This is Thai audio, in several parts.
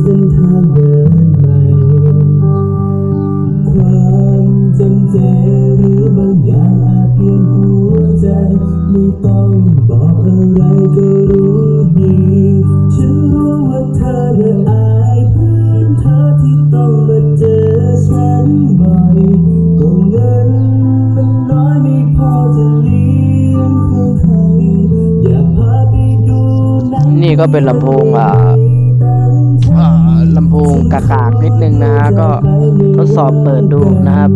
เส้นทางเดินใหม่ความจำเจหรือบางอย่างอาจเปลี่ยนหัวใจ ไม่ต้องบอกอะไรก็รู้ดี ฉันรู้ว่าเธอน่ะอายเพื่อนเธอที่ต้องมาเจอฉันบ่อยก็เงินมันน้อยไม่พอจะเลี้ยงใครอยากพาไปดูนี่ก็เป็นลำโพงอ่า พงกากากๆนิดนึงนะฮะก็ทดสอบเปิดดูนะครับ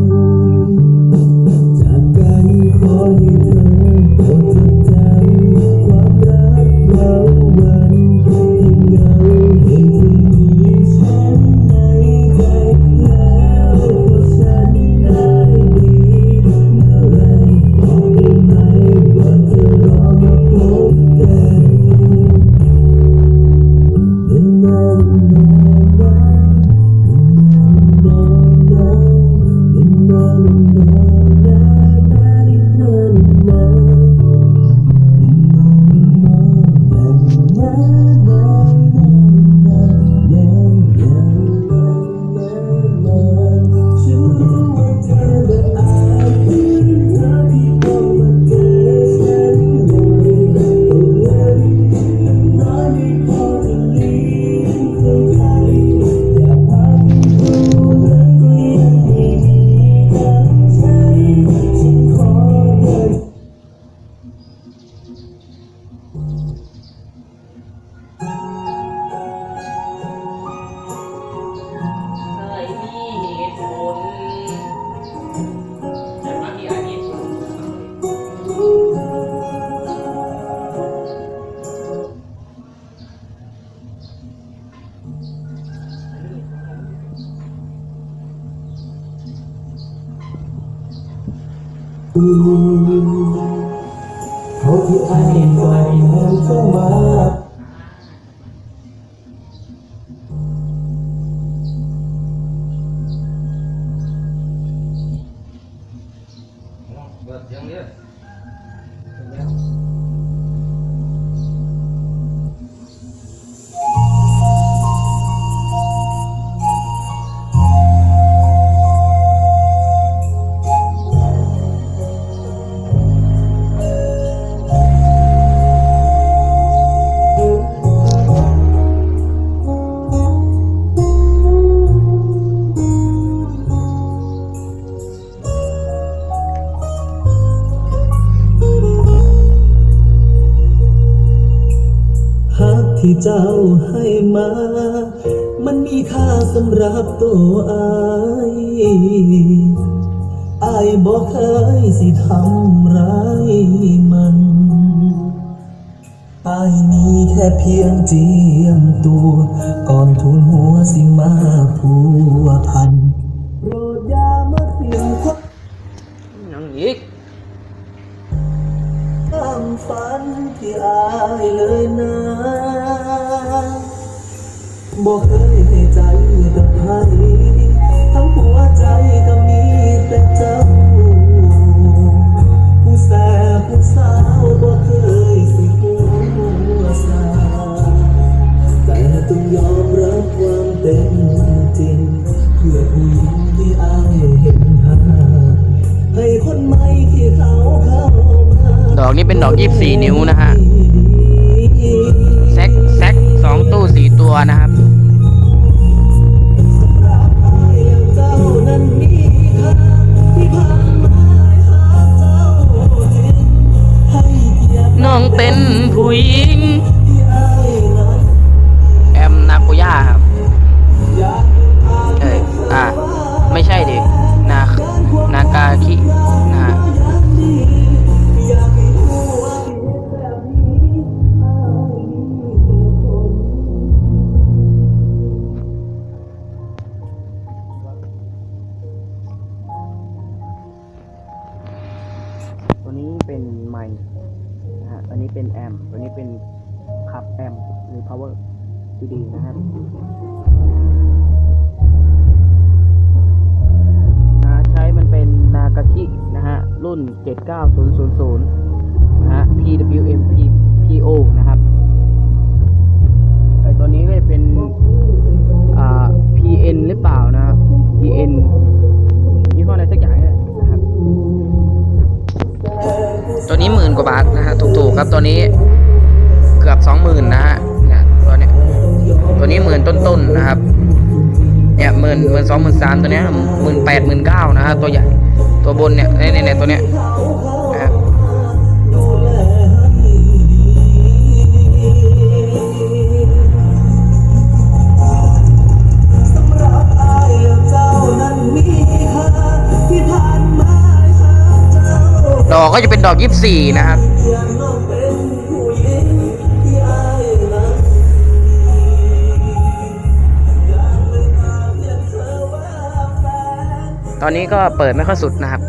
เขาที่อ้ายก่ ที่เจ้าให้มา มันมีค่าสำหรับตัวอายอายบอกเคยสิทำร้ายมันอายมีแค่เพียงเจียมตัว ก่อนทุนหัวสิมาผั บอกเคยให้ใจกับใครทั้งหัวใจก็มีแต่เจ้า ผู้แสบผู้สาวบอกเคยสิหัวสาแต่ต้องยอมรับความเป็นจริง เพื่อผู้หญิงที่อายเห็นหาให้คนใหม่ที่เขาเข้ามาดอกนี้เป็นดอก 24 นิ้วนะฮะ แซกแซกสองตู้สี่ตัวนะครับ นะฮะตัวนี้เป็นแอมป์ตัวนี้เป็นคับแอมป์หรือ power ที่ดีนะครับนะใช้มันเป็นนากาคินะฮะ รุ่น 79000นะฮะ PWM PO นะครับไอตัวนี้ก็จะเป็นครับ นะฮะถูกๆครับตัวนี้เกือบสองหมื่นนะฮะเนี่ยตัวเนี้ยตัวนี้หมื่นต้นๆนะครับเนี่ยหมื่นหมื่นสองหมื่นสามตัวเนี้ยหมื่นแปดหมื่นเก้านะฮะตัวใหญ่ตัวบนเนี่ยเนี่ยเนี่ยตัวเนี้ย อกก็จะเป็นดอกยี่บสี่นะครับตอนนี้ก็เปิดไม่ค่อยสุดนะครับ